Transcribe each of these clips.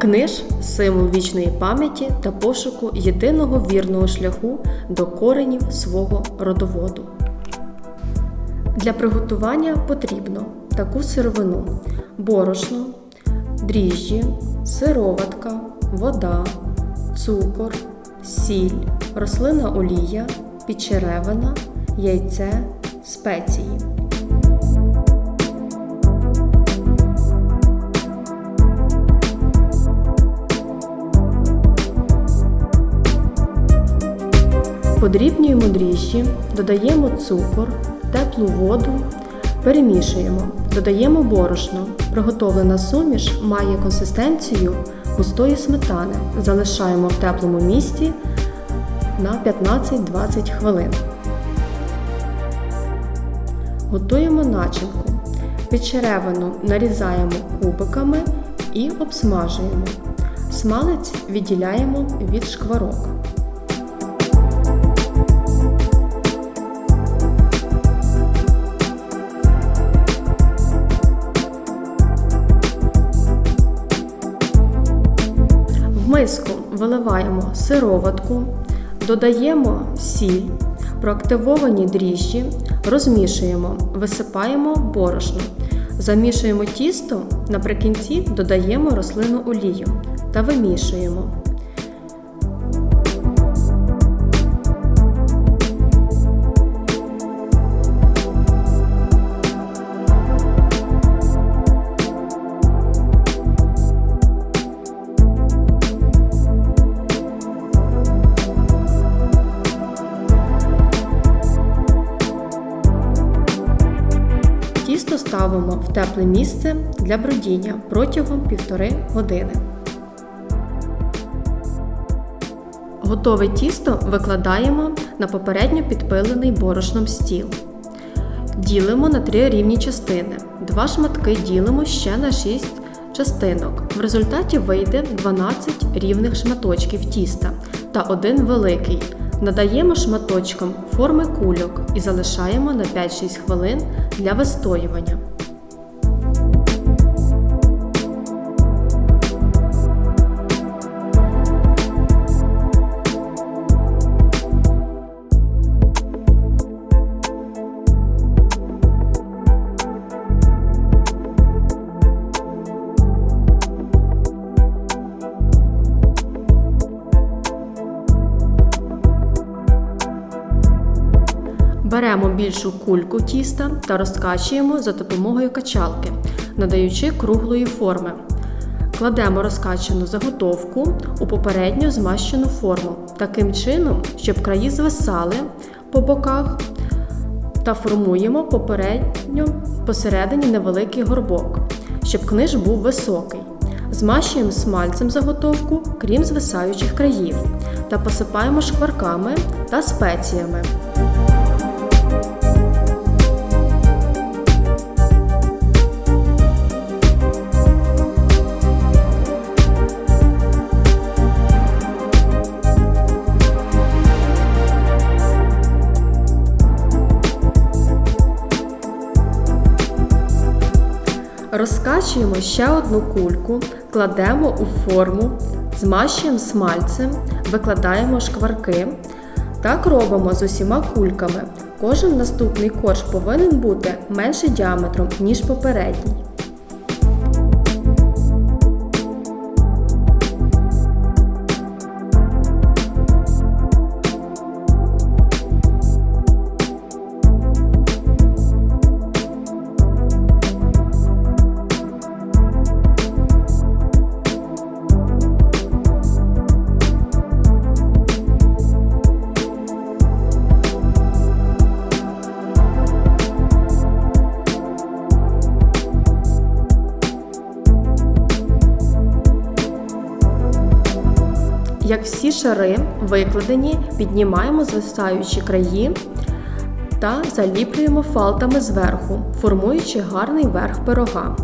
Книж символ вічної пам'яті та пошуку єдиного вірного шляху до коренів свого родоводу. Для приготування потрібно таку сировину: борошно, дріжджі, сироватка, вода, цукор, сіль, рослина олія, підчеревина, яйце, спеції. Подрібнюємо дріжджі, додаємо цукор, теплу воду, перемішуємо, додаємо борошно. Приготовлена суміш має консистенцію густої сметани. Залишаємо в теплому місці на 15-20 хвилин. Готуємо начинку. Підчеревину нарізаємо кубиками і обсмажуємо. Смалець відділяємо від шкварок. Виливаємо сироватку, додаємо сіль, проактивовані дріжджі, розмішуємо, висипаємо борошно, замішуємо тісто, наприкінці додаємо рослину олію та вимішуємо. Тісто ставимо в тепле місце для бродіння протягом 1,5 години. Готове тісто викладаємо на попередньо підпилений борошном стіл. Ділимо на три рівні частини. Два шматки ділимо ще на 6 частинок. В результаті вийде 12 рівних шматочків тіста та один великий. Надаємо шматочкам форми кульок і залишаємо на 5-6 хвилин для вистоювання. Беремо більшу кульку тіста та розкачуємо за допомогою качалки, надаючи круглої форми. Кладемо розкачану заготовку у попередньо змащену форму, таким чином, щоб краї звисали по боках та формуємо попередньо посередині невеликий горбок, щоб книж був високий. Змащуємо смальцем заготовку, крім звисаючих країв, та посипаємо шкварками та спеціями. Розкачуємо ще одну кульку, кладемо у форму, змащуємо смальцем, викладаємо шкварки. Так робимо з усіма кульками. Кожен наступний корж повинен бути менше діаметром, ніж попередній. Як всі шари викладені, піднімаємо звисаючі краї та заліплюємо фалтами зверху, формуючи гарний верх пирога.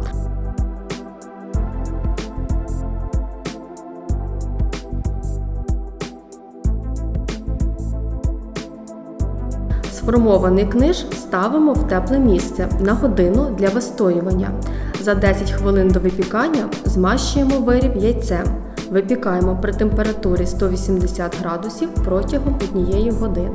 Сформований книж ставимо в тепле місце на годину для вистоювання. За 10 хвилин до випікання змащуємо виріб яйцем. Випікаємо при температурі 180 градусів протягом однієї години.